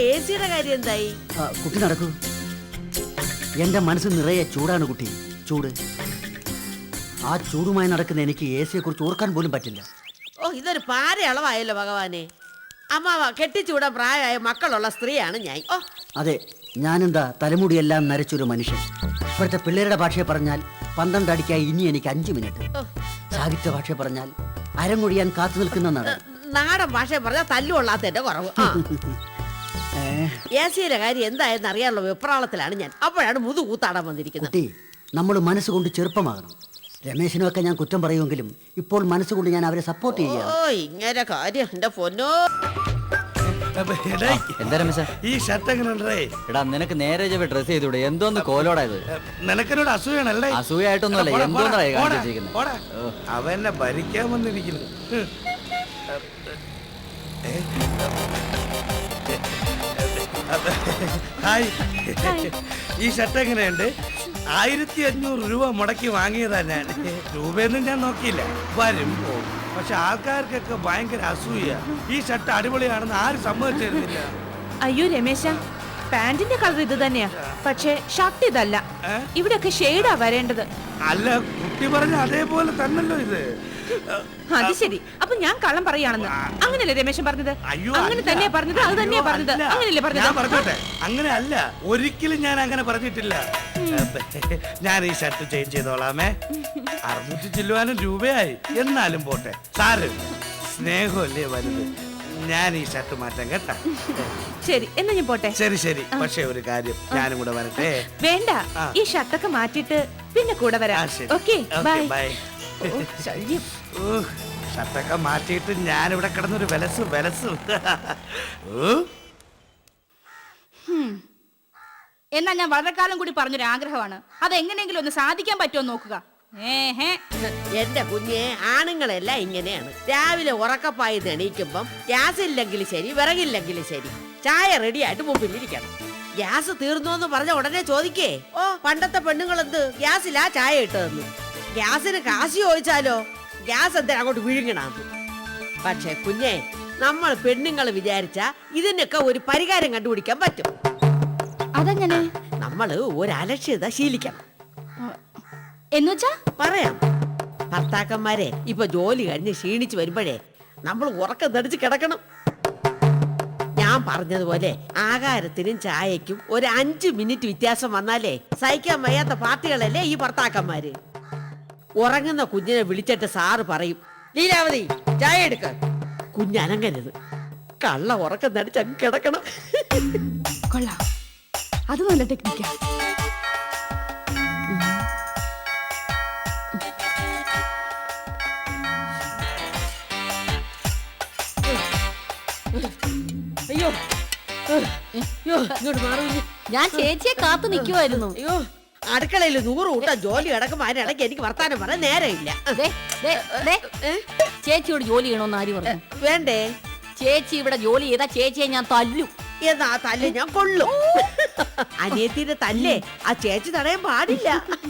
A സിയുടെ കാര്യം എന്തായി? ആ, കുട്ടി നടക്കൂ. എന്റെ മനസ്സ് നിറയെ ചൂടാണ് കുട്ടി. ചൂട്. ആ ചൂടുമായി നടക്കുന്ന എനിക്ക് എ സിയെ കുറിച്ച് ഓർക്കാൻ പോലും പറ്റില്ല. ഓ ഇതൊരു പാര അളവായല്ലോ ഭഗവാനെ. അമ്മാവ കെട്ടിച്ചൂടാൻ പ്രായമായ മക്കളുള്ള സ്ത്രീയാണ് ഞാൻ. ഓ. അതെ ഞാനെന്താ തലമുടിയെല്ലാം നരച്ചൊരു മനുഷ്യൻ. ഇപ്പോഴത്തെ പിള്ളേരുടെ ഭാഷയെ പറഞ്ഞാൽ പന്ത്രണ്ട് അടിക്കായി ഇനി എനിക്ക് അഞ്ച് മിനിറ്റ്. ഓ. സാഹിത്യ ഭാഷയെ പറഞ്ഞാൽ അരങ്ങൊഴിയാൻ കാത്തു നിൽക്കുന്ന നടൻ. നാടൻ ഭാഷ പറഞ്ഞാൽ തല്ലുകൊള്ളാത്തതിന്റെ കുറവ്. ആ. ഏ, എ സിയിലെ കാര്യം എന്തായെന്ന് അറിയാനുള്ള വെപ്രാളത്തിലാണ് ഞാൻ. അപ്പോഴാണ് മുതു കൂത്താടാൻ വന്നിരിക്കുന്നത്. കുട്ടി നമ്മൾ മനസ്സുകൊണ്ട് ചെറുപ്പമാകണം. രമേശിനൊക്കെ ഞാൻ കുറ്റം പറയുമെങ്കിലും ഇപ്പോൾ മനസ്സുകൊണ്ട് ഞാൻ അവരെ സപ്പോർട്ട് ചെയ്യുകയാണ് ഓ ഇങ്ങനെ കാര്യം എന്റെ പൊന്നോ. അപ്പൊ എടേ, എന്താ രമേശ? ഈ ഷർട്ട് എങ്ങനെ ഉണ്ടേ എടാ നിനക്ക് നേരെ ചൊവ്വേ ഡ്രസ് ചെയ്തൂടെ എന്തോന്ന് നിനക്കൊരു അസൂയാണല്ലേ അസൂയായിട്ടൊന്നുമല്ല, പോടാ, എന്തോന്നാ ഈ പോടാ, വെച്ചിരിക്കുന്നെ? പോടാ. അവനെ ഭരിക്കാൻ വന്നിരിക്കുന്നു. ഹ്. ഏ? ഹായ്. ഈ ഷർട്ട് എങ്ങനെയുണ്ട്? ആയിരത്തി അഞ്ഞൂറ് രൂപ മുടക്കി വാങ്ങിയതാ ഞാൻ. രൂപയൊന്നും ഞാൻ നോക്കിയില്ല. വരും. പോകും പക്ഷെ ആൾക്കാർക്കൊക്കെ ഭയങ്കര അസൂയ. ഈ ഷർട്ട് അടിപൊളിയാണെന്ന് ആരും സമ്മതിച്ചിരുന്നില്ല. അയ്യോ രമേശ. പാന്റിന്റെ കളർ ഇത് തന്നെയാ. പക്ഷേ ഷർട്ട് ഇതല്ല? ഇവിടെയൊക്കെ ഷെയ്ഡാ വരേണ്ടത്. അല്ല കുട്ടി പറഞ്ഞ അതേപോലെ തന്നല്ലോ ഇത്. അത് ശരി. അപ്പൊ ഞാൻ കള്ളം പറയാണെന്ന് അങ്ങനെയല്ലേ രമേശൻ പറഞ്ഞത്? അങ്ങനെ. തന്നെയാ പറഞ്ഞത്? അത് തന്നെയാ പറഞ്ഞത്? ഞാൻ പറഞ്ഞത്? അങ്ങനെ അല്ല ഒരിക്കലും ഞാൻ അങ്ങനെ പറഞ്ഞിട്ടില്ല. ഞാൻ ഈ ഷർട്ട് ചേഞ്ച് ചെയ്തോളാമേ. അറുന്നൂറ്റി ചില്ലുവാനും രൂപയായി. എന്നാലും പോട്ടെ. സാറ് സ്നേഹമല്ലേ വലുത്? ഞാൻ ഈ ഷർട്ട് മാറ്റാൻ കേട്ടാ. ശരി എന്നാ ഞാൻ പോട്ടെ. ശരി ശരി. പക്ഷേ ഒരു കാര്യം ഞാനും കൂടെ വരട്ടെ. വേണ്ട. ഈ ഷർട്ടൊക്കെ മാറ്റിട്ട് പിന്നെ കൂടെ വരാം. Okay bye. ബൈ. ശല്യം. ഷർട്ടൊക്കെ മാറ്റിയിട്ട് ഞാൻ ഞാനിവിടെ കിടന്നൊരു വിലസ് വിലസ്. എന്നാ ഞാൻ വളരെ കാലം കൂടി പറഞ്ഞൊരു ആഗ്രഹമാണ്. അത് എങ്ങനെയെങ്കിലും ഒന്ന് സാധിക്കാൻ പറ്റുമോ നോക്കുക. എന്റെ കുഞ്ഞെ ആണുങ്ങളെല്ലാം ഇങ്ങനെയാണ്. രാവിലെ ഉറക്കപ്പായി തെണീക്കുമ്പം ഗ്യാസ് ഇല്ലെങ്കിൽ ശരി വിറകില്ലെങ്കിൽ ശരി. ചായ റെഡിയായിട്ട് മുമ്പിലിരിക്കണം ഗ്യാസ് തീർന്നു എന്ന് പറഞ്ഞ ഉടനെ ചോദിക്കേ. ഓ പണ്ടത്തെ പെണ്ണുങ്ങൾ എന്ത് ഗ്യാസിലാ ചായ ഇട്ടതെന്ന്? ഗ്യാസിന് കാശി ചോദിച്ചാലോ? ഗ്യാസ് എന്തായാലും അങ്ങോട്ട് വിഴുങ്ങണം. പക്ഷെ കുഞ്ഞെ നമ്മൾ പെണ്ണുങ്ങൾ വിചാരിച്ച ഇതിനൊക്കെ ഒരു പരിഹാരം കണ്ടുപിടിക്കാൻ പറ്റും. അതെങ്ങനെ? നമ്മൾ ഒരു അലക്ഷ്യത ശീലിക്കണം എന്നുവെച്ചാ? പറയാം. ഭർത്താക്കന്മാരെ ഇപ്പൊ ജോലി കഴിഞ്ഞ് ക്ഷീണിച്ച് വരുമ്പോഴേ നമ്മൾ ഉറക്കം തടിച്ച് കിടക്കണം. ഞാൻ പറഞ്ഞതുപോലെ ആഹാരത്തിനും ചായക്കും ഒരു അഞ്ച് മിനിറ്റ് വ്യത്യാസം വന്നാലേ സഹിക്കാൻ വയ്യാത്ത പാർട്ടികളല്ലേ ഈ ഭർത്താക്കന്മാര്? ഉറങ്ങുന്ന കുഞ്ഞിനെ വിളിച്ചിട്ട് സാറ് പറയും ലീലാവതി ചായ എടുക്ക. കുഞ്ഞനങ്ങരുത് കള്ള ഉറക്കം നടിച്ച് അങ്ങ് കിടക്കണം. കൊള്ളാം. അത് നല്ല ടെക്നിക്കാ അയ്യോ അയ്യോ ഇങ്ങോട്ട് മാറൂ ഞാൻ ചേച്ചിയെ കാത്തു നിൽക്കുമായിരുന്നു അയ്യോ അടുക്കളയിൽ നൂറ് കൂട്ടം ജോലി കിടക്കുമ്പോ അതിനിടയ്ക്ക് എനിക്ക് വർത്താനം പറയാൻ നേരമില്ല. ചേച്ചിയോട് ജോലി ചെയ്യണമെന്ന് ആര് പറഞ്ഞു? വേണ്ടേ? ചേച്ചി ഇവിടെ ജോലി ചെയ്താ ചേച്ചിയെ ഞാൻ തല്ലു. എന്നാ ആ തല്ല് ഞാൻ കൊള്ളു. അനിയത്തിന്റെ തല്ലേ? ആ ചേച്ചി തടയാൻ പാടില്ല.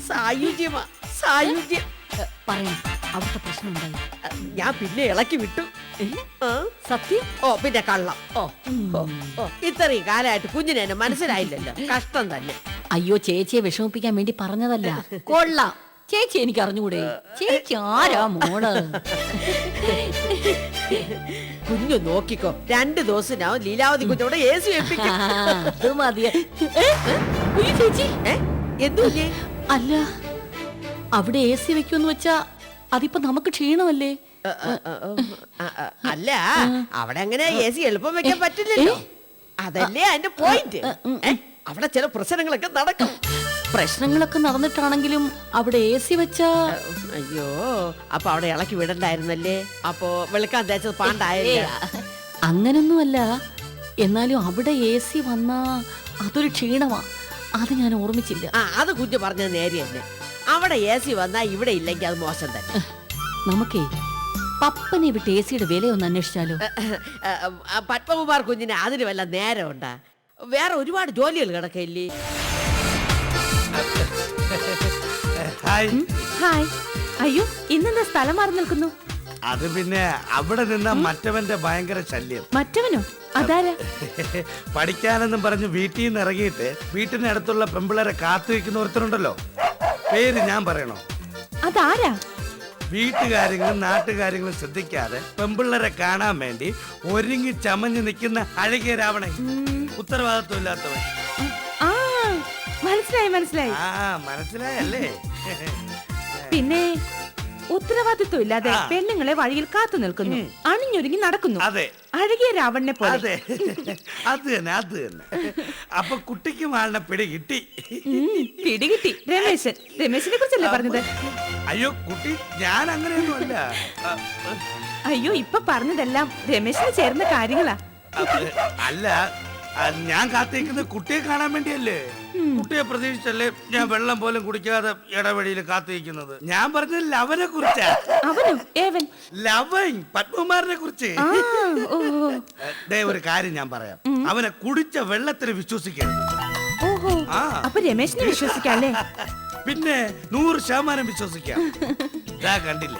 സായുജ്യമാ സായുജ്യം. പറയണം അവിടുത്തെ പ്രശ്നം ഉണ്ടായി ഞാൻ പിന്നെ ഇളക്കി വിട്ടു. ആ? സത്യം? ഓ പിന്നെ കള്ളം. ഓ ഓ, ഓ. ഇത്രയും കാലമായിട്ട് കുഞ്ഞിനെ എന്നെ മനസ്സിലായില്ലല്ലോ. കഷ്ടം തന്നെ. അയ്യോ ചേച്ചിയെ വിഷമിപ്പിക്കാൻ വേണ്ടി പറഞ്ഞതല്ല. കൊള്ളാം. ചേച്ചി എനിക്ക് അറിഞ്ഞുകൂടെ? ചേച്ചി ആരാ മോൾ? കുഞ്ഞു നോക്കിക്കോ. രണ്ട് ദിവസത്തിനാവും ലീലാവതി കുഞ്ഞോടെ എ സി വെപ്പിക്കും അത് മതി ചേച്ചി? അല്ല അവിടെ എ സി വെക്കുമെന്ന് വെച്ചാ അതിപ്പോ നമുക്ക് ക്ഷീണമല്ലേ? അല്ല അവിടെ അങ്ങനെ എ സി എളുപ്പം വെക്കാൻ പറ്റില്ലല്ലോ. അതല്ലേ അതിന്റെ പോയിന്റ് അവിടെ ചില പ്രശ്നങ്ങളൊക്കെ നടക്കും. പ്രശ്നങ്ങളൊക്കെ നടന്നിട്ടാണെങ്കിലും അവിടെ എ സി വെച്ച അയ്യോ അപ്പൊ അവിടെ ഇളക്കി വിടണ്ടായിരുന്നല്ലേ? അപ്പോ വെളുക്കാൻ തേച്ചത് പാണ്ടായല്ലേ. അങ്ങനൊന്നുമല്ല. എന്നാലും അവിടെ എ സി വന്നാ അതൊരു ക്ഷീണമാ. അത് ഞാൻ ഓർമ്മിച്ചില്ല. ആ അത് കുഞ്ഞു പറഞ്ഞത് നേരെ തന്നെ അവിടെ എ സി വന്നാ ഇവിടെ ഇല്ലെങ്കിൽ അത് മോശം തന്നെ. നമുക്കേ പപ്പനെ വിട്ട് എ സിയുടെ വിലയൊന്ന് അന്വേഷിച്ചാലോ? പത്മകുമാർ കുഞ്ഞിന് അതിന് വല്ല നേരം ഉണ്ടാ വേറെ ഒരുപാട് ജോലികൾ കിടക്കില്ലേ ഹായ്. ഹായ്. അയ്യോ ഇന്നെന്താ സ്ഥലം മാറി നിൽക്കുന്നു? അത് പിന്നെ അവിടെ നിന്ന മറ്റവന്റെ ഭയങ്കര ശല്യം. മറ്റവനോ? അതാരാ? പഠിക്കാനെന്നും പറഞ്ഞ് വീട്ടിൽ നിന്ന് ഇറങ്ങിയിട്ട് വീട്ടിനടുത്തുള്ള പെമ്പിളരെ കാത്തു വെക്കുന്ന ഒരുത്തരുണ്ടല്ലോ. പേര് ഞാൻ പറയണോ? അതാരാ? വീട്ടുകാര്യങ്ങളും നാട്ടുകാര്യങ്ങളും ശ്രദ്ധിക്കാതെ പെമ്പിള്ളരെ കാണാൻ വേണ്ടി ഒരുങ്ങി ചമഞ്ഞു നിൽക്കുന്ന അഴകിയ രാവണൻ. ഉത്തരവാദിത്വം ഇല്ലാത്തവൻ മനസ്സിലായി മനസ്സിലായി. ആ മനസ്സിലായല്ലേ? പിന്നെ ഉത്തരവാദിത്വം ഇല്ലാതെ പെണ്ണുങ്ങളെ വഴിയിൽ കാത്തു നിൽക്കുന്നു. അണിഞ്ഞൊരുങ്ങി നടക്കുന്നു. അതെ. അഴകിയ രാവണനെ പോലെ. അതെ. അത് തന്നെ അത് തന്നെ. അപ്പൊ കുട്ടിക്ക് മാളിനെ പിടി കിട്ടി. പിടി കിട്ടി. രമേശൻ രമേശിനെ കുറിച്ചല്ലേ പറഞ്ഞത്? അയ്യോ കുട്ടി ഞാൻ അങ്ങനെയൊന്നും അല്ല അയ്യോ ഇപ്പൊ പറഞ്ഞതെല്ലാം രമേശിന് ചേർന്ന കാര്യങ്ങളാ. അല്ല ഞാൻ കാത്തിരിക്കുന്നത് കുട്ടിയെ കാണാൻ വേണ്ടിയല്ലേ? കുട്ടിയെ പ്രതീക്ഷിച്ചല്ലേ ഞാൻ വെള്ളം പോലും കുടിക്കാതെ ഇടവഴിയിൽ കാത്തിരിക്കുന്നത്? ഞാൻ പറഞ്ഞ ലവനെ കുറിച്ചാ. ലവൻ പത്മകുമാറിനെ കുറിച്ച്. ദേ ഒരു കാര്യം ഞാൻ പറയാം. അവനെ കുടിച്ച വെള്ളത്തിന് വിശ്വസിക്കരുത്. അപ്പൊ രമേശിനെ വിശ്വസിക്കാല്ലേ പിന്നെ നൂറ് ശതമാനം വിശ്വസിക്കാം. കണ്ടില്ലേ?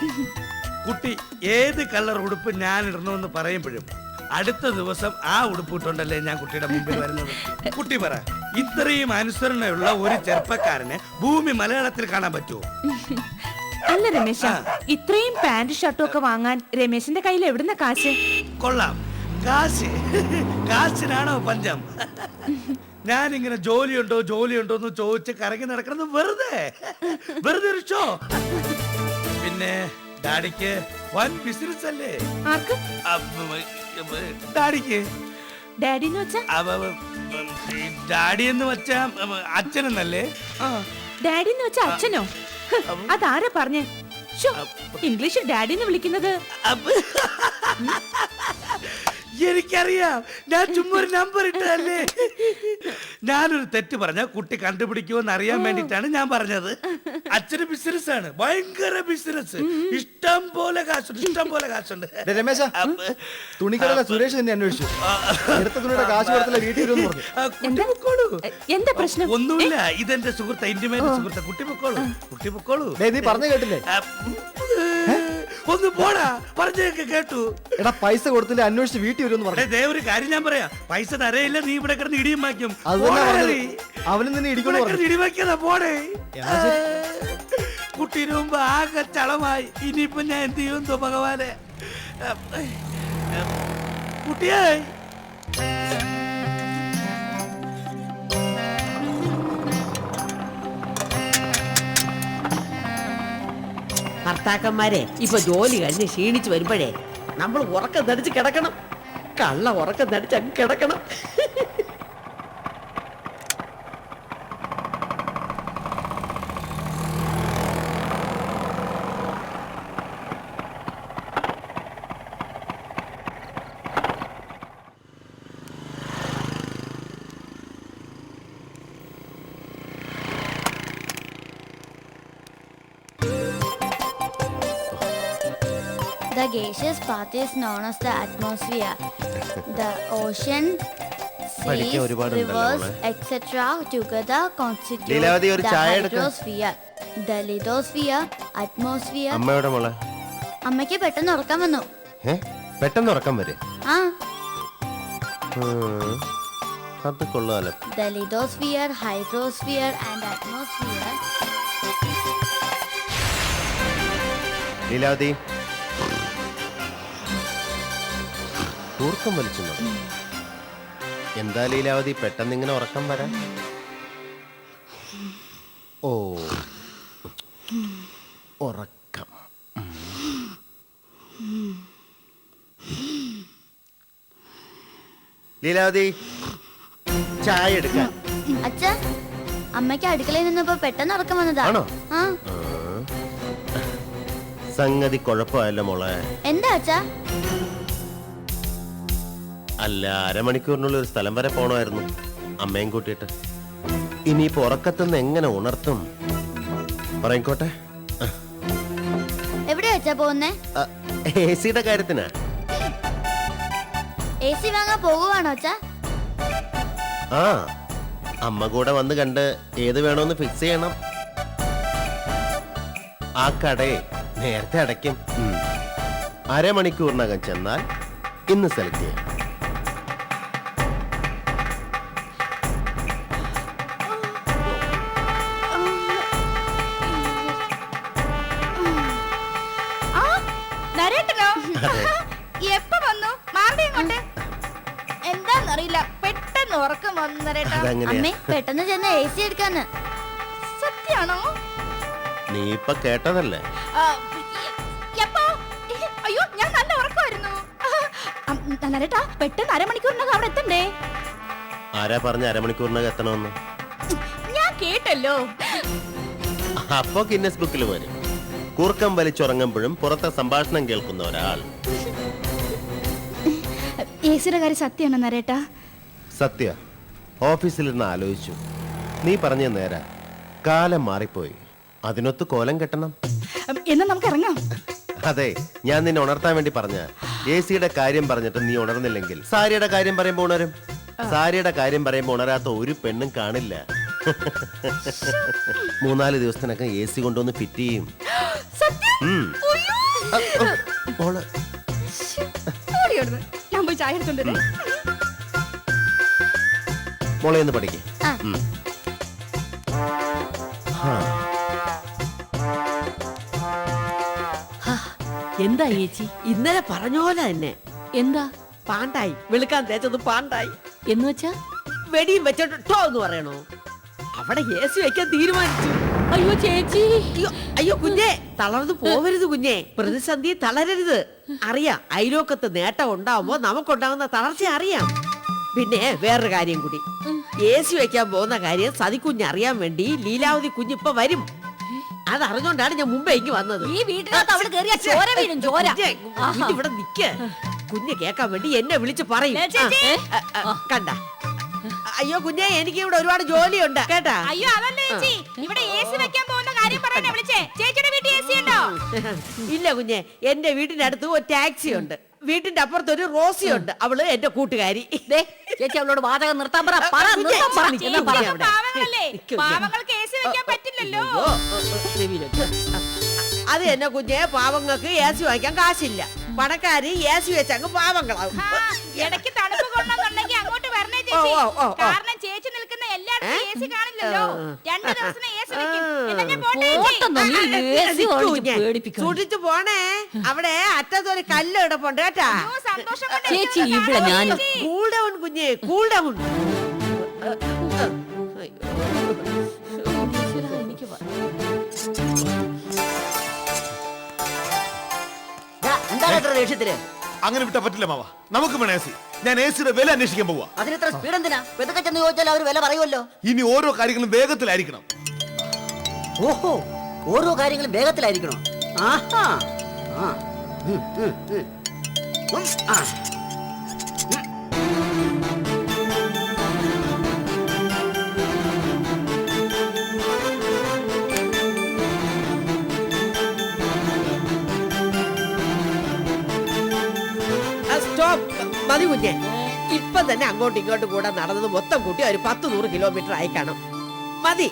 കുട്ടി ഏത് കളർ ഉടുപ്പ് ഞാൻ ഇടണമെന്ന് പറയുമ്പോഴും അടുത്ത ദിവസം ആ ഉടുപ്പിട്ടുണ്ടല്ലേ ഞാൻ കുട്ടിയുടെ മുമ്പിൽ വരുന്നത്? കുട്ടി പറ ഇത്രയും അനുസരണയുള്ള ഒരു ചെറുപ്പക്കാരനെ ഭൂമി മലയാളത്തിൽ കാണാൻ പറ്റുമോ അല്ല രമേശ ഇത്രയും പാന്റ് ഷർട്ടും ഒക്കെ വാങ്ങാൻ രമേശിന്റെ കയ്യിൽ എവിടുന്ന കാശ്? കൊള്ളാം. കാശ് കാശിനാണോ പഞ്ചം? ഞാൻ ഇങ്ങനെ ജോലിയുണ്ടോ ജോലിയുണ്ടോ എന്ന് ചോദിച്ച് കറങ്ങി നടക്കുന്നത് വെറുതെ. വെറുതെ ഒരു ഷോ പിന്നെ ഡാഡിക്ക് വൻ ബിസിനസ് അല്ലേ? ഡാഡിക്ക്? ഡാഡി എന്ന് വെച്ചാ ഡാഡി എന്ന് വെച്ചാ അച്ഛനെന്നല്ലേ? ആ. ഡാഡി എന്ന് വെച്ചാ അച്ഛനോ? അതാരാ പറഞ്ഞേ? ഇംഗ്ലീഷിൽ ഡാഡി എന്ന് വിളിക്കുന്നത്. അപ്പ- എനിക്കറിയാം. ഞാൻ ചുമ്മാ ഒരു നമ്പർ ഇട്ടതല്ലേ? ഞാനൊരു തെറ്റ് പറഞ്ഞ കുട്ടി കണ്ടുപിടിക്കുമെന്ന് അറിയാൻ വേണ്ടിട്ടാണ് ഞാൻ പറഞ്ഞത്. അച്ഛന് ബിസിനസ് ആണ്. ഭയങ്കര ബിസിനസ് ഇഷ്ടം പോലെ കാശുണ്ട് ഇഷ്ടം പോലെ കാശുണ്ട്. രമേശ തുണിക്കടല സുരേഷ് തന്നെ അന്വേഷിച്ചു. എടുത്ത തുണിയുടെ കാശ് കൊടുത്തില്ല വീട്ടിൽ വരുമെന്ന് പറഞ്ഞു. ആ, കുട്ടി പൊക്കോളൂ. എ, എന്താ പ്രശ്നം? ഒന്നുമില്ല. ഇതെന്റെ സുഹൃത്ത ഇന്റിമേറ്റ് സുഹൃത്ത. കുട്ടി പൊക്കോളൂ. കുട്ടി പൊക്കോളൂ. നീ പറഞ്ഞു കേട്ടില്ലേ? ആ, ഒന്ന് പോടാ. പറഞ്ഞൊക്കെ കേട്ടു. എടാ പൈസ കൊടുത്തില്ല അന്വേഷിച്ച് വീട്ടിൽ വരും എടേ, പറഞ്ഞു. ദേ ഒരു കാര്യം ഞാൻ പറയാ. പൈസ തരയില്ല നീ ഇവിടെ കിടന്ന് ഇടിയും വാക്കും അവനും നിന്നെ ഇടിക്കണം ഇടിവാക്കിയതാ പോടേ. കുട്ടീന് മുമ്പ് ആകെ ചളമായി. ഇനിയിപ്പൊ ഞാൻ എന്ത് ചെയ്യും എന്തോ ഭഗവാനെ. കുട്ടിയേ. ഭർത്താക്കന്മാരെ ഇപ്പൊ ജോലി കഴിഞ്ഞ് ക്ഷീണിച്ച് വരുമ്പോഴേ നമ്മൾ ഉറക്കം ധരിച്ച് കിടക്കണം. കള്ള ഉറക്കം ധരിച്ച് അങ്ങ് കിടക്കണം. The gaseous part is known as the atmosphere. The ocean, പഠിക്കാൻ seas, ഒരുപാടുണ്ടല്ലോ rivers, മോളെ. etc. together constitute ലീലാവതി, ഒരു the ചായ എടുക്ക്. hydrosphere. The lithosphere, atmosphere. അമ്മയുടെ മോളെ അമ്മയ്ക്ക് പെട്ടെന്ന് ഉറക്കം വന്നു ഏ പെട്ടെന്ന് ഉറക്കം വരെ ആ അത് കൊള്ളാലോ the lithosphere, hydrosphere and atmosphere Leelavathi കൂർക്കം വലിച്ചു നടന്നു എന്താ ലീലാവതി പെട്ടെന്ന് ഇങ്ങനെ ഉറക്കം വരാൻ? ഓ. ഉറക്കം. ലീലാവതി ചായ എടുക്കാൻ. അച്ഛ അമ്മയ്ക്ക് അടുക്കളയിൽ നിന്നപ്പോ പെട്ടെന്ന് ഉറക്കം വന്നതാണോ ആ. സംഗതി കൊഴപ്പല്ല മോളെ. എന്താ അച്ഛാ? അല്ല അരമണിക്കൂറിനുള്ളിൽ ഒരു സ്ഥലം വരെ പോണമായിരുന്നു. അമ്മയും കൂട്ടിയിട്ട്. ഇനിയിപ്പോ ഉറക്കത്തുനിന്ന് എങ്ങനെ ഉണർത്തും? പറയിക്കോട്ടെ. എവിടെ വെച്ചാ പോകുന്നേ? എ സിയുടെ കാര്യത്തിനാ? എ സി വാങ്ങാൻ പോകുവാണോ അച്ഛാ? ആ അമ്മ കൂടെ വന്ന് കണ്ട് ഏത് വേണമെന്ന് ഫിക്സ് ചെയ്യണം. ആ കടയെ നേരത്തെ അടയ്ക്കും. അരമണിക്കൂറിനകം ചെന്നാൽ ഇന്ന് സെലക്ട് ചെയ്യാം. അമ്മേ പെട്ടെന്ന് ചെന്ന് എ സി എടുക്കാന്ന് സത്യാണോ നീ ഇപ്പൊ കേട്ടതല്ലേ അയ്യോ ഞാൻ നല്ല ഉറക്കമായിരുന്നു നരേട്ടാ പെട്ടെന്ന് അരമണിക്കൂറിനകം അവിടെ എത്തണ്ടേ ആരാ പറഞ്ഞ അരമണിക്കൂറിനകം എത്തണമെന്ന് ഞാൻ കേട്ടല്ലോ അപ്പോ ഗിന്നസ് ബുക്കിൽ വരും കൂർക്കം വലിച്ചുറങ്ങുമ്പോഴും പുറത്തെ സംഭാഷണം കേൾക്കുന്ന ഒരാൾ കാര്യം സത്യമാണോ നരേട്ടാ സത്യ ഓഫീസിലിരുന്ന് ആലോചിച്ചു. നീ പറഞ്ഞ നേരാ. കാലം മാറിപ്പോയി. അതിനൊത്ത് കോലം കെട്ടണം. എന്നാ നമുക്ക് ഇറങ്ങാം. അതെ ഞാൻ നിന്നെ ഉണർത്താൻ വേണ്ടി പറഞ്ഞ. എ സിയുടെ കാര്യം പറഞ്ഞിട്ട് നീ ഉണർന്നില്ലെങ്കിൽ. സാരിയുടെ കാര്യം പറയുമ്പോ ഉണരും. സാരിയുടെ കാര്യം പറയുമ്പോ ഉണരാത്ത ഒരു പെണ്ണും കാണില്ല. മൂന്നാൽ ദിവസത്തിനൊക്കെ എ സി കൊണ്ടുവന്ന് ഫിറ്റ് ചെയ്യും. ഉം. അ, ഓ, മോൾ. ഓടി ഞാൻ പോയി ചായ എടുത്തോണ്ട്. മോളെ ഒന്ന് പഠിക്കേ. എന്താ ഏച്ചി? ഇന്നലെ പറഞ്ഞ പോലെ തന്നെ. എന്താ? പാണ്ടായി. വെളുക്കാൻ തേച്ചത് പാണ്ടായി. എന്ന് വെച്ചാ? വെടിയും വെച്ചോ ടോ എന്ന് പറയണോ? അവിടെ എ സി വെക്കാൻ തീരുമാനിച്ചു. അയ്യോ ചേച്ചി. അയ്യോ അയ്യോ കുഞ്ഞെ. തളർന്നു പോവരുത് കുഞ്ഞേ. പ്രതിസന്ധി തളരരുത്. അറിയാം അയലോക്കത്ത് നേട്ടം ഉണ്ടാവുമ്പോ നമുക്കുണ്ടാവുന്ന തളർച്ച അറിയാം. പിന്നെ വേറൊരു കാര്യം കൂടി. എ സി വെക്കാൻ പോകുന്ന കാര്യം സതിക്കുഞ്ഞ് അറിയാൻ വേണ്ടി ലീലാവതി കുഞ്ഞ് ഇപ്പൊ വരും. അതറിഞ്ഞോണ്ടാണ് ഞാൻ മുമ്പേ ഇങ്ങ് വന്നത്. ഈ വീട്ടിനകത്ത് അവൾ കേറിയ ചോര വീഴും ചോര. കുഞ്ഞെ, കുഞ്ഞ് ഇവിടെ നിക്ക. കുഞ്ഞ് കേക്കാൻ വേണ്ടി എന്നെ വിളിച്ച് പറയും. കണ്ട. അയ്യോ കുഞ്ഞെ എനിക്ക് ഇവിടെ ഒരുപാട് ജോലിയുണ്ട്. കേട്ടാ? അയ്യോ അതല്ല ചേച്ചി. ഇവിടെ എ സി വെക്കാൻ പോകുന്ന കാര്യം പറയാനാ വിളിച്ചേ. ചേച്ചിയുടെ വീട്ടിൽ എ സി ഉണ്ടോ ഇല്ല കുഞ്ഞെ. എന്റെ വീടിന്റെ അടുത്ത് ഒരു ടാക്സി ഉണ്ട് വീട്ടിന്റെ അപ്പുറത്ത് ഒരു റോസി ഉണ്ട് അവൾ എന്റെ കൂട്ടുകാരി. ദേ, ചേച്ചി അവളോട് വാചകം നിർത്താൻ പറ. പറ നിർത്താൻ എന്നാ അവിടെ. പാവങ്ങളല്ലേ? നിക്ക് വെക്കാൻ പറ്റില്ലല്ലോ. അയ്യോ. അത് എന്നെ കുഞ്ഞെ പാവങ്ങൾക്ക് എ സി വാങ്ങിക്കാൻ കാശില്ല. പണക്കാര് എ സി വെച്ചങ്ങ് പാവങ്ങളാവും. ആ, ഇടയ്ക്ക് തണുപ്പ് കൊള്ളണമെന്നുണ്ടെങ്കിൽ അങ്ങോട്ട് വരണേ ഓ, ചേച്ചി. ഓ, ഓ, ഓ. കാരണം സൂക്ഷിച്ചു പോണേ. അവിടെ അറ്റത്തൊരു കല്ല് കിടപ്പുണ്ട് കേട്ടാ? ഓ, സന്തോഷം കൊണ്ട് ചേച്ചി, ഇവിടെ ഞാൻ. കൂൾ ഡൗൺ കുഞ്ഞെ കൂൾ ഡൗൺ എനിക്ക് ഇത്ര ദേഷ്യത്തിൽ? അങ്ങനെ വിട്ടാ പറ്റില്ല മാവ. നമുക്ക് വേണം എ സി. ഞാൻ എ സിയുടെ വില അന്വേഷിക്കാൻ പോവാ. അതിനിത്ര സ്പീഡ് എന്തിനാ? പെതുക്കെ ചെന്ന് ചോദിച്ചാൽ അവർ വില പറയുമല്ലോ. ഇനി ഓരോ കാര്യങ്ങളും വേഗത്തിലായിരിക്കണം. ഓഹോ ഓരോ കാര്യങ്ങളും വേഗത്തിലായിരിക്കണം? ആഹാ. ആ. ഉം, ഉം, ഉം. ഉം, ആ. മതി കുഞ്ഞെ ഇപ്പൊ തന്നെ അങ്ങോട്ടും ഇങ്ങോട്ടും കൂടെ നടന്നത് മൊത്തം കൂട്ടി ഒരു പത്ത് നൂറ് കിലോമീറ്റർ ആയി കാണും. മതി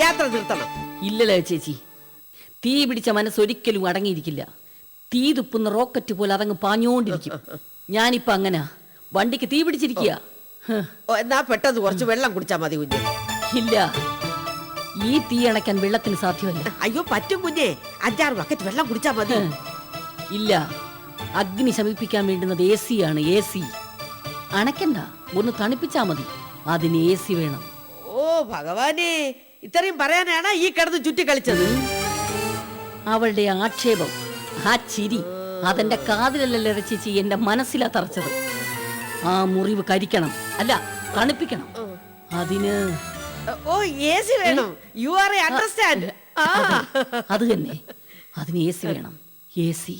യാത്ര നിർത്തണം. ഇല്ലല്ലോ ചേച്ചി. തീ പിടിച്ച മനസ്സൊരിക്കലും അടങ്ങിയിരിക്കില്ല. തീ തുപ്പുന്ന റോക്കറ്റ് പോലെ അതങ്ങ് പാഞ്ഞോണ്ടിരിക്കും. ഞാനിപ്പോ അങ്ങനാ. വണ്ടിക്ക് തീ പിടിച്ചിരിക്കുക എന്നാ പെട്ടെന്ന് കുറച്ച് വെള്ളം കുടിച്ചാ മതി കുഞ്ഞെ. ഇല്ല. ഈ തീ അണയ്ക്കാൻ വെള്ളത്തിന് സാധ്യമല്ല. അയ്യോ പറ്റും കുഞ്ഞെ. അഞ്ചാറ് ബക്കറ്റ് വെള്ളം കുടിച്ചാ മതി. ഇല്ല. അഗ്നി ശമിപ്പിക്കാൻ വേണ്ടുന്നത് എ സി ആണ് എ സി അണക്കണ്ട ഒന്ന് തണുപ്പിച്ചാ മതി. അതിന് എ സി വേണം. ഓ ഭഗവാനെ ഇത്രയും പറയാനാണ് ഈ കിടന്ന് ചുറ്റി കളിച്ചത്. അവളുടെ ആക്ഷേപം ആ ചിരി അതെന്റെ കാതിലല്ല ഇറച്ചിച്ച് എന്റെ മനസ്സിലാ തറച്ചത്. ആ മുറിവ് കരിക്കണം. അല്ല തണുപ്പിക്കണം. അതിന് ഓ എ സി വേണം. യു ആർ അണ്ടർസ്റ്റാൻഡ് അത് തന്നെ. അതിന് എ സി വേണം. എ സി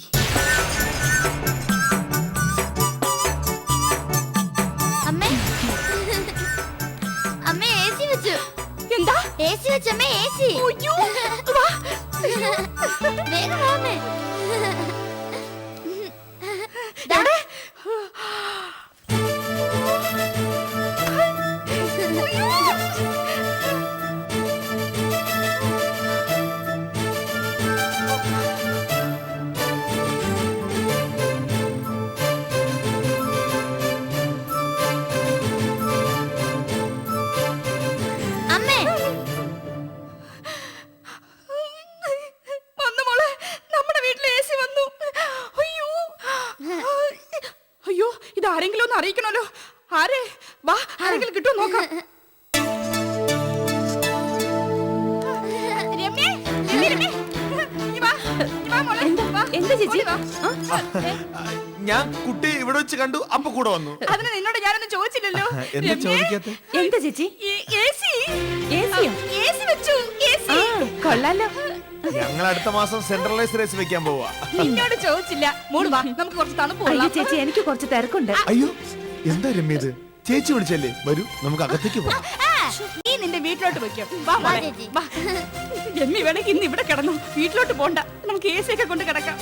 എ സി വെച്ചു അമ്മ ആരെങ്കിലും ഒന്ന് അറിയിക്കണല്ലോ ആരെ? വാ ആരെങ്കിലും കിട്ടും നോക്കാം. ഞാൻ കുട്ടി ഇവിടെ വെച്ച് കണ്ടു അപ്പ കൂടെ വന്നു. അതിന് നിന്നോട് ഞാനൊന്നും ചോദിച്ചില്ലല്ലോ. എന്താ ചോദിക്കാത്ത? എന്താ ചേച്ചി? കൊള്ളാലോ. ഞങ്ങൾ അടുത്ത മാസം സെൻട്രലൈസ് റേസ് വെക്കാൻ പോവാ. നിന്നോട് ചോദിച്ചില്ല. മോൾ വാ നമുക്ക് കുറച്ച് തണുപ്പ് ചേച്ചി എനിക്ക് കുറച്ച് തിരക്കുണ്ട്. അയ്യോ എന്താ രമ്യ ഇത്? ചേച്ചി വിളിച്ചല്ലേ? വരൂ നമുക്ക് അകത്തേക്ക് പോവാം നീ നിന്റെ വീട്ടിലോട്ട് വെക്കും വാ മോളെ ചേച്ചി. വാ. രമ്യ വേണമെങ്കിൽ ഇന്ന് ഇവിടെ കിടന്നു. വീട്ടിലോട്ട് പോണ്ട. നമുക്ക് എ സി ഒക്കെ കൊണ്ട് കിടക്കാം.